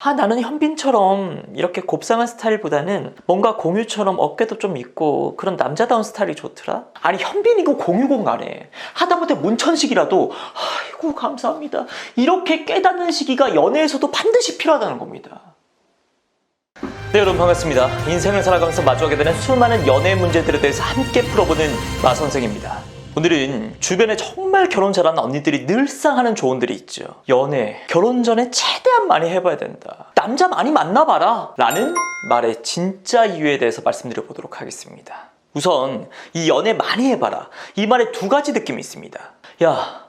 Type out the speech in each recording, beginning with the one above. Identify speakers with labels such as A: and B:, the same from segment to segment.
A: 아, 나는 현빈처럼 이렇게 곱상한 스타일보다는 뭔가 공유처럼 어깨도 좀 있고 그런 남자다운 스타일이 좋더라? 아니, 현빈이고 공유공간에 하다못해 문천식이라도 아이고, 감사합니다. 이렇게 깨닫는 시기가 연애에서도 반드시 필요하다는 겁니다. 네, 여러분 반갑습니다. 인생을 살아가면서 마주하게 되는 수많은 연애 문제들에 대해서 함께 풀어보는 마 선생입니다. 오늘은 주변에 정말 결혼 잘하는 언니들이 늘상 하는 조언들이 있죠. 연애, 결혼 전에 최대한 많이 해봐야 된다. 남자 많이 만나봐라. 라는 말의 진짜 이유에 대해서 말씀드려 보도록 하겠습니다. 우선 이 연애 많이 해봐라. 이 말에 두 가지 느낌이 있습니다. 야,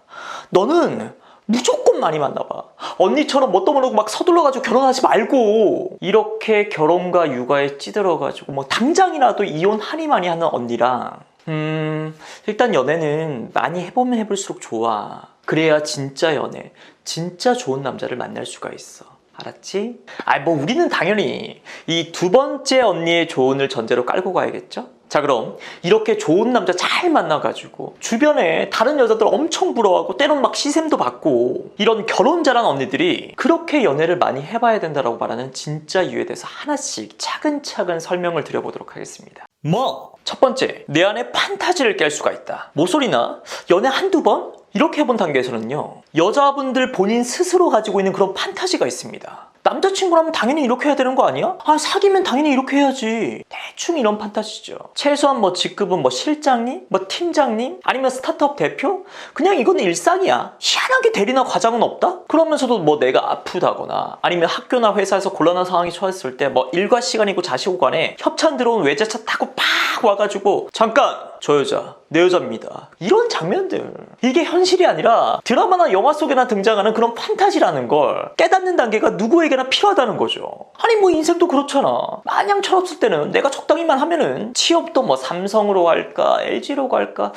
A: 너는 무조건 많이 만나봐. 언니처럼 뭣도 모르고 막 서둘러가지고 결혼하지 말고 이렇게 결혼과 육아에 찌들어가지고 뭐 당장이라도 이혼 하니 많이 하는 언니랑 음 일단 연애는 많이 해보면 해볼수록 좋아. 그래야 진짜 연애, 진짜 좋은 남자를 만날 수가 있어. 알았지? 아, 뭐 우리는 당연히 이 두 번째 언니의 조언을 전제로 깔고 가야겠죠? 자, 그럼 이렇게 좋은 남자 잘 만나가지고 주변에 다른 여자들 엄청 부러워하고 때론 막 시샘도 받고 이런 결혼 잘한 언니들이 그렇게 연애를 많이 해봐야 된다라고 말하는 진짜 이유에 대해서 하나씩 차근차근 설명을 드려보도록 하겠습니다. 뭐? 첫 번째, 내 안에 판타지를 깰 수가 있다. 모쏠이나 연애 한두 번? 이렇게 해본 단계에서는요, 여자분들 본인 스스로 가지고 있는 그런 판타지가 있습니다. 남자친구라면 당연히 이렇게 해야 되는 거 아니야? 아, 사귀면 당연히 이렇게 해야지. 대충 이런 판타지죠. 최소한 뭐 직급은 뭐 실장님? 뭐 팀장님? 아니면 스타트업 대표? 그냥 이건 일상이야. 희한하게 대리나 과장은 없다? 그러면서도 뭐 내가 아프다거나 아니면 학교나 회사에서 곤란한 상황이 처했을 때 뭐 일과 시간이고 자식 오간에 협찬 들어온 외제차 타고 팍 와가지고 잠깐 저 여자 내 여자입니다. 이런 장면들. 이게 현실이 아니라 드라마나 영화 속에나 등장하는 그런 판타지라는 걸 깨닫는 단계가 누구에게나 필요하다는 거죠. 아니 뭐 인생도 그렇잖아. 마냥 철없을 때는 내가 적당히만 하면은 취업도 뭐 삼성으로 갈까 LG로 갈까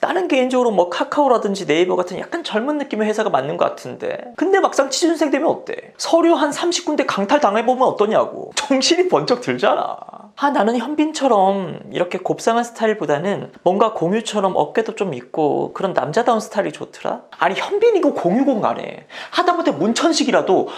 A: 나는 개인적으로 뭐 카카오라든지 네이버 같은 약간 젊은 느낌의 회사가 맞는 것 같은데. 근데 막상 취준생 되면 어때? 서류 한 30군데 강탈 당해보면 어떠냐고. 정신이 번쩍 들잖아 아 나는 현빈처럼 이렇게 곱상한 스타일보다는 뭔가 공유처럼 어깨도 좀 있고 그런 남자다운 스타일이 좋더라? 아니 현빈이고 공유공간에 하다못해 문천식이라도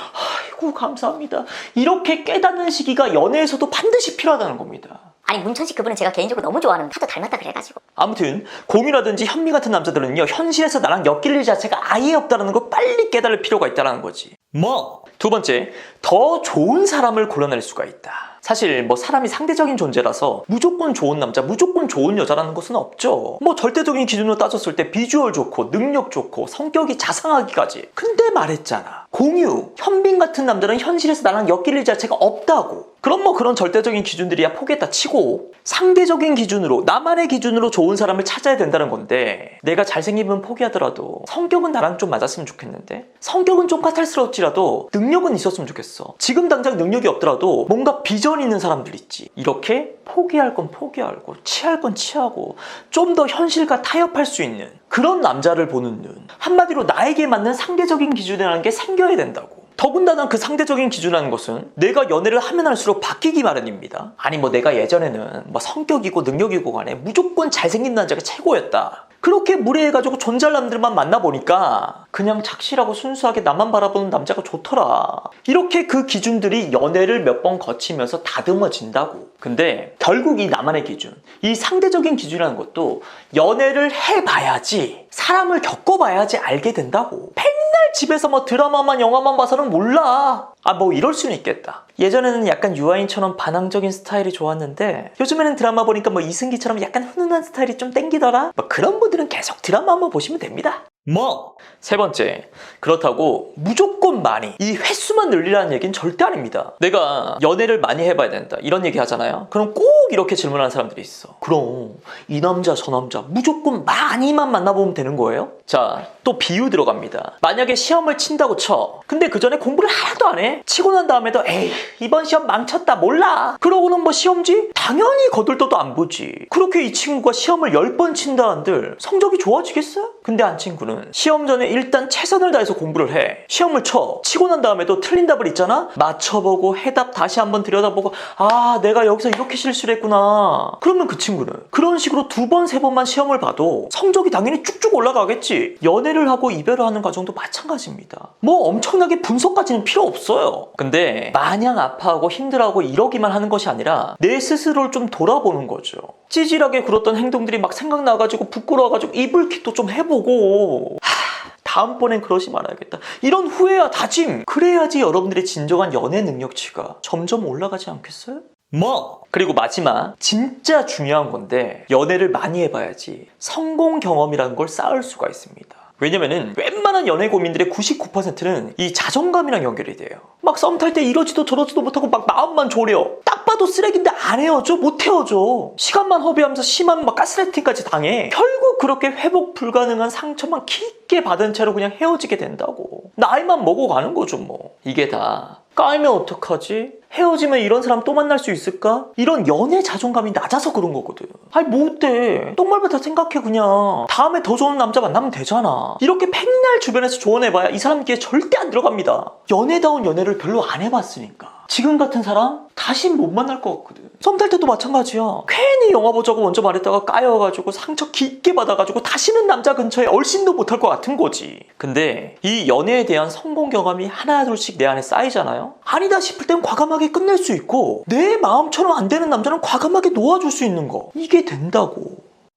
A: 아이고 감사합니다. 이렇게 깨닫는 시기가 연애에서도 반드시 필요하다는 겁니다.
B: 아니 문천식 그분은 제가 개인적으로 너무 좋아하는 하도 닮았다 그래가지고.
A: 아무튼 공유라든지 현미 같은 남자들은요 현실에서 나랑 엮일 일 자체가 아예 없다는 걸 빨리 깨달을 필요가 있다는 거지 뭐? 두 번째 더 좋은 사람을 골라낼 수가 있다 사실 뭐 사람이 상대적인 존재라서 무조건 좋은 남자, 무조건 좋은 여자라는 것은 없죠. 뭐 절대적인 기준으로 따졌을 때 비주얼 좋고 능력 좋고 성격이 자상하기까지. 근데 말했잖아. 공유, 현빈 같은 남자는 현실에서 나랑 엮일 일 자체가 없다고. 그럼 뭐 그런 절대적인 기준들이야 포기했다 치고 상대적인 기준으로 나만의 기준으로 좋은 사람을 찾아야 된다는 건데 내가 잘생기면 포기하더라도 성격은 나랑 좀 맞았으면 좋겠는데? 성격은 좀 까탈스러울지라도 능력은 있었으면 좋겠어. 지금 당장 능력이 없더라도 뭔가 비전 있는 사람들 있지. 이렇게 포기할 건 포기하고 취할 건 취하고 좀 더 현실과 타협할 수 있는 그런 남자를 보는 눈. 한마디로 나에게 맞는 상대적인 기준이라는 게 생겨야 된다고 더군다나 그 상대적인 기준이라는 것은 내가 연애를 하면 할수록 바뀌기 마련입니다. 아니 뭐 내가 예전에는 뭐 성격이고 능력이고 간에 무조건 잘생긴 남자가 최고였다. 그렇게 무례해가지고 존잘남들만 만나보니까 그냥 착실하고 순수하게 나만 바라보는 남자가 좋더라. 이렇게 그 기준들이 연애를 몇 번 거치면서 다듬어진다고. 근데 결국 이 나만의 기준, 이 상대적인 기준이라는 것도 연애를 해봐야지, 사람을 겪어봐야지 알게 된다고. 맨날 집에서 뭐 드라마만 영화만 봐서는 몰라. 아, 뭐 이럴 수는 있겠다. 예전에는 약간 유아인처럼 반항적인 스타일이 좋았는데 요즘에는 드라마 보니까 뭐 이승기처럼 약간 훈훈한 스타일이 좀 땡기더라. 뭐 그런 분들은 계속 드라마 한번 보시면 됩니다. 뭐? 세 번째, 그렇다고 무조건 많이 이 횟수만 늘리라는 얘기는 절대 아닙니다. 내가 연애를 많이 해봐야 된다 이런 얘기 하잖아요. 그럼 꼭 이렇게 질문하는 사람들이 있어. 그럼 이 남자 저 남자 무조건 많이만 만나보면 되는 거예요? 자, 또 비유 들어갑니다. 만약에 시험을 친다고 쳐. 근데 그 전에 공부를 하나도 안 해. 치고 난 다음에도 에이 이번 시험 망쳤다 몰라. 그러고는 뭐 시험지? 당연히 거들떠도 안 보지. 그렇게 이 친구가 시험을 10번 친다 한들 성적이 좋아지겠어요? 근데 한 친구는 친구는 시험 전에 일단 최선을 다해서 공부를 해. 시험을 쳐. 치고 난 다음에도 틀린 답을 있잖아? 맞춰보고 해답 다시 한번 들여다보고 아 내가 여기서 이렇게 실수를 했구나. 그러면 그 친구는 그런 식으로 두 번, 세 번만 시험을 봐도 성적이 당연히 쭉쭉 올라가겠지. 연애를 하고 이별을 하는 과정도 마찬가지입니다. 뭐 엄청나게 분석까지는 필요 없어요. 근데 마냥 아파하고 힘들어하고 이러기만 하는 것이 아니라 내 스스로를 좀 돌아보는 거죠. 찌질하게 굴었던 행동들이 막 생각나가지고 부끄러워가지고 이불킥도 좀 해보고 하, 다음번엔 그러지 말아야겠다. 이런 후회와 다짐 그래야지 여러분들의 진정한 연애 능력치가 점점 올라가지 않겠어요? 뭐 그리고 마지막 진짜 중요한 건데 연애를 많이 해봐야지 성공 경험이라는 걸 쌓을 수가 있습니다. 왜냐면은 웬만한 연애 고민들의 99%는 이 자존감이랑 연결이 돼요. 막 썸 탈 때 이러지도 저러지도 못하고 막 마음만 졸여. 딱 봐도 쓰레기인데 안 헤어져? 못 헤어져. 시간만 허비하면서 심한 막 가스라이팅까지 당해. 결국 그렇게 회복 불가능한 상처만 깊게 받은 채로 그냥 헤어지게 된다고. 나이만 먹어가는 거죠 뭐. 이게 다 까이면 어떡하지? 헤어지면 이런 사람 또 만날 수 있을까? 이런 연애 자존감이 낮아서 그런 거거든. 아니 뭐 어때? 똥말부터 생각해 그냥. 다음에 더 좋은 남자 만나면 되잖아. 이렇게 백날 주변에서 조언해봐야 이 사람 귀에 절대 안 들어갑니다. 연애다운 연애를 별로 안 해봤으니까. 지금 같은 사람 다시 못 만날 것 같거든. 썸 탈 때도 마찬가지야. 괜히 영화 보자고 먼저 말했다가 까여가지고 상처 깊게 받아가지고 다시는 남자 근처에 얼씬도 못할 것 같은 거지. 근데 이 연애에 대한 성공 경험이 하나둘씩 내 안에 쌓이잖아요. 아니다 싶을 땐 과감하게 끝낼 수 있고 내 마음처럼 안 되는 남자는 과감하게 놓아줄 수 있는 거. 이게 된다고.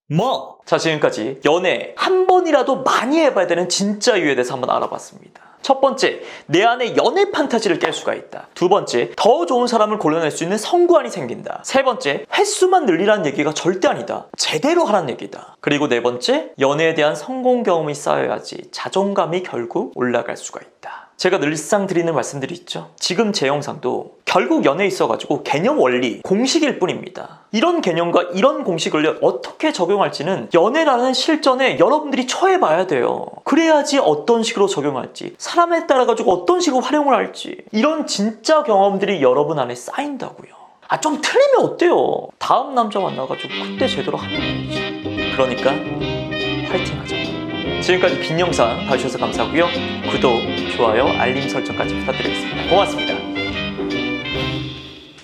A: 뭐? 자, 지금까지 연애 한 번이라도 많이 해봐야 되는 진짜 이유에 대해서 한번 알아봤습니다. 첫 번째, 내 안에 연애 판타지를 깰 수가 있다. 두 번째, 더 좋은 사람을 골라낼 수 있는 성구안이 생긴다. 세 번째, 횟수만 늘리라는 얘기가 절대 아니다. 제대로 하라는 얘기다. 그리고 네 번째, 연애에 대한 성공 경험이 쌓여야지 자존감이 결국 올라갈 수가 있다. 제가 늘상 드리는 말씀들이 있죠. 지금 제 영상도 결국 연애에 있어가지고 개념 원리, 공식일 뿐입니다. 이런 개념과 이런 공식을 어떻게 적용할지는 연애라는 실전에 여러분들이 처해봐야 돼요. 그래야지 어떤 식으로 적용할지, 사람에 따라가지고 어떤 식으로 활용을 할지, 이런 진짜 경험들이 여러분 안에 쌓인다고요. 아, 좀 틀리면 어때요? 다음 남자 만나가지고 그때 제대로 하면 되지. 그러니까, 화이팅 하자. 지금까지 긴 영상 봐주셔서 감사하고요. 구독, 좋아요, 알림 설정까지 부탁드리겠습니다. 고맙습니다.